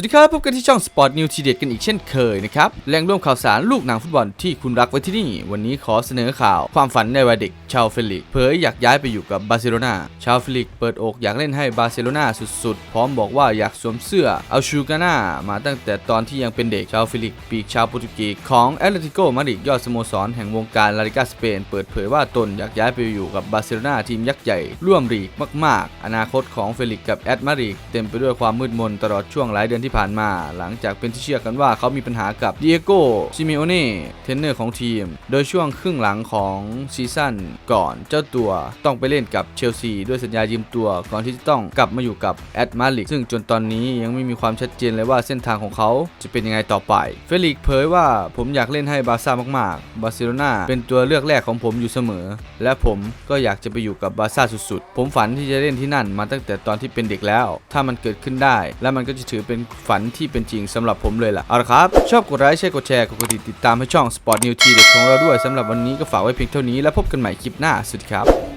วัสดีครับพบกันที่ช่อง Sport News ทีเด็ดกันอีกเช่นเคยนะครับแหล่งรวมข่าวสารลูกหนังฟุตบอลที่คุณรักไว้ที่นี่ วันนี้ขอเสนอข่าวความฝันในวัยเด็กชาวเฟลิกเผยอยากย้ายไปอยู่กับบาร์เซโลนาชาวเฟลิกเปิดอกอยากเล่นให้บาร์เซโลนาสุดๆ พร้อมบอกว่าอยากสวมเสื้อเอาชูกาน่ามาตั้งแต่ตอนที่ยังเป็นเด็กชาวเฟลิกปีกชาวโปรตุเกสของแอตเลติโกมาดริดยอดสโมสรแห่งวงการลาลิกาสเปน เปิดเผยว่าตนอยากย้ายไปอยู่กับบาร์เซโลนาทีมยักษ์ใหญ่ร่วมลีกมาก ๆ อนาคตของเฟลิกกับแอตมาดริดเต็มไปด้วยความมืดมนตลอดช่วงหลายเดือนที่ผ่านมา หลังจากเป็นที่เชื่อกันว่าเขามีปัญหากับดิเอโกซิเมโอเน่เทรนเนอร์ของทีม โดยช่วงครึ่งหลังของซีซั่นก่อนเจ้าตัวต้องไปเล่นกับเชลซีด้วยสัญญายืมตัวก่อนที่จะต้องกลับมาอยู่กับแอตมาดริดซึ่งจนตอนนี้ยังไม่มีความชัดเจนเลยว่าเส้นทางของเขาจะเป็นยังไงต่อไป เฟลิกเผยว่าผมอยากเล่นให้บาร์ซ่ามากๆ บาร์เซโลนาเป็นตัวเลือกแรกของผมอยู่เสมอ และผมก็อยากจะไปอยู่กับบาร์ซ่าสุดๆ ผมฝันที่จะเล่นที่นั่นมาตั้งแต่ตอนที่เป็นเด็กแล้ว ถ้ามันเกิดขึ้นได้ และมันก็จะถือเป็นฝันที่เป็นจริงสำหรับผมเลยล่ะ เอาละครับ ชอบกดไลค์ใช่กดแชร์กดกดติดติดตามให้ช่อง Sport News ทีเด็ดของเราด้วยสำหรับวันนี้ก็ฝากไว้เพียงเท่านี้แล้วพบกันใหม่คลิปหน้าสวัสดีครับ